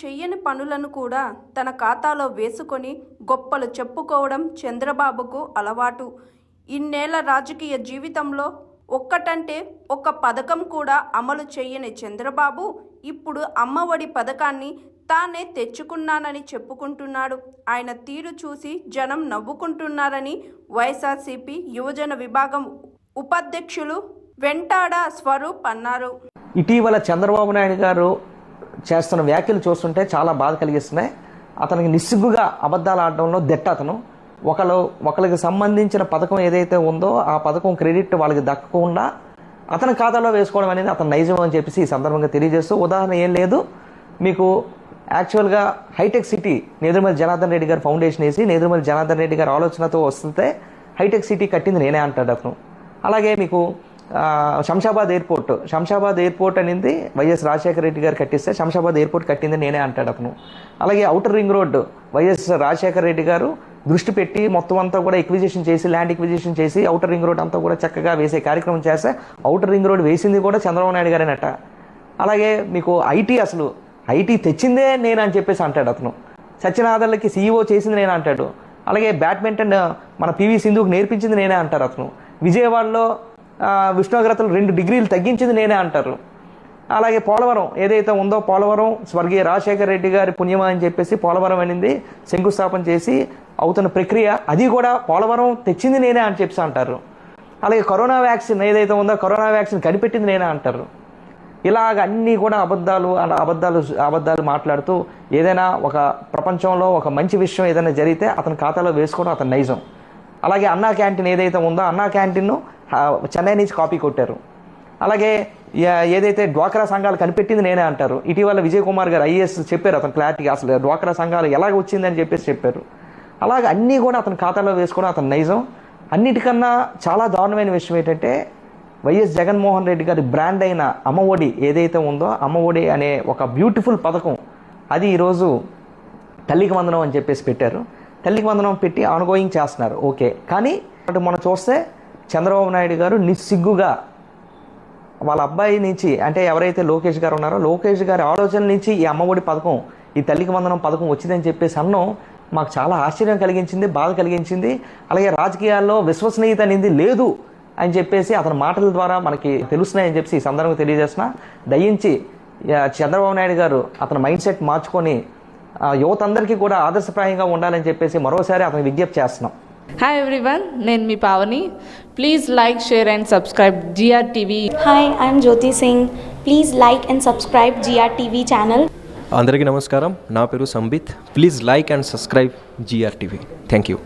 చెయ్యని పనులను కూడా తన ఖాతాలో వేసుకొని గొప్పలు చెప్పుకోవడం చంద్రబాబుకు అలవాటు. ఇన్నేళ్ళ రాజకీయ జీవితంలో ఒక్కటంటే ఒక పథకం కూడా అమలు చేయని చంద్రబాబు ఇప్పుడు అమ్మఒడి పథకాన్ని తానే తెచ్చుకున్నానని చెప్పుకుంటున్నాడు. ఆయన తీరు చూసి జనం నవ్వుకుంటున్నారని వైఎస్ఆర్సీపీ యువజన విభాగం ఉపాధ్యక్షులు వెంటాడ స్వరూప్ అన్నారు. ఇటీవల చంద్రబాబు నాయుడు గారు చేస్తున్న వ్యాఖ్యలు చూస్తుంటే చాలా బాధ కలిగిస్తున్నాయి. అతనికి నిస్సిగ్గుగా అబద్ధాలు ఆడడంలో దెట్ట అతను ఒకళ్ళు ఒకరికి సంబంధించిన పథకం ఏదైతే ఉందో ఆ పథకం క్రెడిట్ వాళ్ళకి దక్కకుండా అతని ఖాతాలో వేసుకోవడం అనేది అతను నైజం అని చెప్పేసి ఈ సందర్భంగా తెలియజేస్తూ ఉదాహరణ ఏం లేదు. మీకు యాక్చువల్గా హైటెక్ సిటీ నేదురుమల్ జనార్దన్ రెడ్డి గారు ఫౌండేషన్ వేసి నేదురుమల్ జనార్దన్ రెడ్డి గారు ఆలోచనతో వస్తుంటే హైటెక్ సిటీ కట్టింది నేనే అంటాడు అతను. అలాగే మీకు శంషాబాద్ ఎయిర్పోర్ట్. శంషాబాద్ ఎయిర్పోర్ట్ అనేది వైఎస్ రాజశేఖర రెడ్డి గారు కట్టిస్తే శంషాబాద్ ఎయిర్పోర్ట్ కట్టింది నేనే అంటాడు అతను. అలాగే outer ring road YS Rajasekhara Reddy గారు దృష్టి పెట్టి మొత్తం అంతా కూడా ఎక్విజిషన్ చేసి ల్యాండ్ ఎక్విజిషన్ చేసి అవుటర్ రింగ్ రోడ్ అంతా కూడా చక్కగా వేసే కార్యక్రమం చేస్తే అవుటర్ రింగ్ రోడ్ వేసింది కూడా చంద్రబాబు నాయుడు గారేనట. అలాగే మీకు ఐటీ అసలు ఐటీ తెచ్చిందే నేను అని చెప్పేసి అంటాడు అతను. సత్యనాథన్లకి సీఈఓ చేసింది నేనే అంటాడు. అలాగే బ్యాడ్మింటన్ మన పివి సింధుకు నేర్పించింది నేనే అంటారు అతను. విజయవాడలో ఉష్ణోగ్రతలు రెండు డిగ్రీలు తగ్గించింది నేనే అంటారు. అలాగే పోలవరం ఏదైతే ఉందో పోలవరం స్వర్గీయ రాజశేఖర రెడ్డి గారి పుణ్యమా అని చెప్పేసి పోలవరం అనేది శంకుస్థాపన చేసి అవుతున్న ప్రక్రియ అది కూడా పోలవరం తెచ్చింది నేనే అని చెప్పేసి అంటారు. అలాగే కరోనా వ్యాక్సిన్ ఏదైతే ఉందో కరోనా వ్యాక్సిన్ కనిపెట్టింది నేనే అంటారు. ఇలాగ అన్నీ కూడా అబద్ధాలు అలా అబద్ధాలు అబద్ధాలు మాట్లాడుతూ ఏదైనా ఒక ప్రపంచంలో ఒక మంచి విషయం ఏదైనా జరిగితే అతని ఖాతాలో వేసుకోవడం అతని నైజం. అలాగే అన్నా క్యాంటీన్ ఏదైతే ఉందో అన్నా క్యాంటీన్ను చెన్నై నుంచి కాపీ కొట్టారు. అలాగే ఏదైతే డ్వాక్రా సంఘాలు కనిపెట్టింది నేనే అంటారు. ఇటీవల విజయ్ కుమార్ గారు ఐఏఎస్ చెప్పారు అతను క్లారిటీగా అసలు డ్వాక్రా సంఘాలు ఎలాగ వచ్చిందని చెప్పేసి చెప్పారు. అలాగే అన్నీ కూడా అతని ఖాతాలో వేసుకోవడం అతను నైజం. అన్నిటికన్నా చాలా దారుణమైన విషయం ఏంటంటే వైఎస్ జగన్మోహన్ రెడ్డి గారి బ్రాండ్ అయిన అమ్మఒడి ఏదైతే ఉందో అమ్మఒడి అనే ఒక బ్యూటిఫుల్ పథకం అది ఈరోజు తల్లికి వందనం అని చెప్పేసి పెట్టారు. తల్లికి వందనం పెట్టి ఆన్గోయింగ్ చేస్తున్నారు. ఓకే. కానీ అటు మనం చూస్తే చంద్రబాబు నాయుడు గారు నిస్సిగ్గుగా వాళ్ళ అబ్బాయి నుంచి అంటే ఎవరైతే లోకేష్ గారు ఉన్నారో లోకేష్ గారి ఆలోచన నుంచి ఈ అమ్మఒడి పథకం ఈ తల్లికి వందనం పథకం వచ్చిందని చెప్పేసి అన్నం మాకు చాలా ఆశ్చర్యం కలిగించింది బాధ కలిగించింది. అలాగే రాజకీయాల్లో విశ్వసనీయత అనేది లేదు అని చెప్పేసి అతని మాటల ద్వారా మనకి తెలుస్తున్నాయని చెప్పేసి ఈ సందర్భంగా తెలియజేస్తున్నా. దయించి చంద్రబాబు నాయుడు గారు అతని మైండ్ సెట్ మార్చుకొని యువత అందరికీ కూడా ఆదర్శప్రాయంగా ఉండాలని చెప్పేసి మరోసారి అతని విజ్ఞప్తి చేస్తున్నాం. హాయ్ ఎవ్రీవన్ నేను మీ Pavani. Please like share and subscribe GR TV Hi, I'm Jyoti Singh. Please like and subscribe GRTV channel. అందరికీ నమస్కారం. నా పేరు Sambit. Please like and subscribe GR TV thank you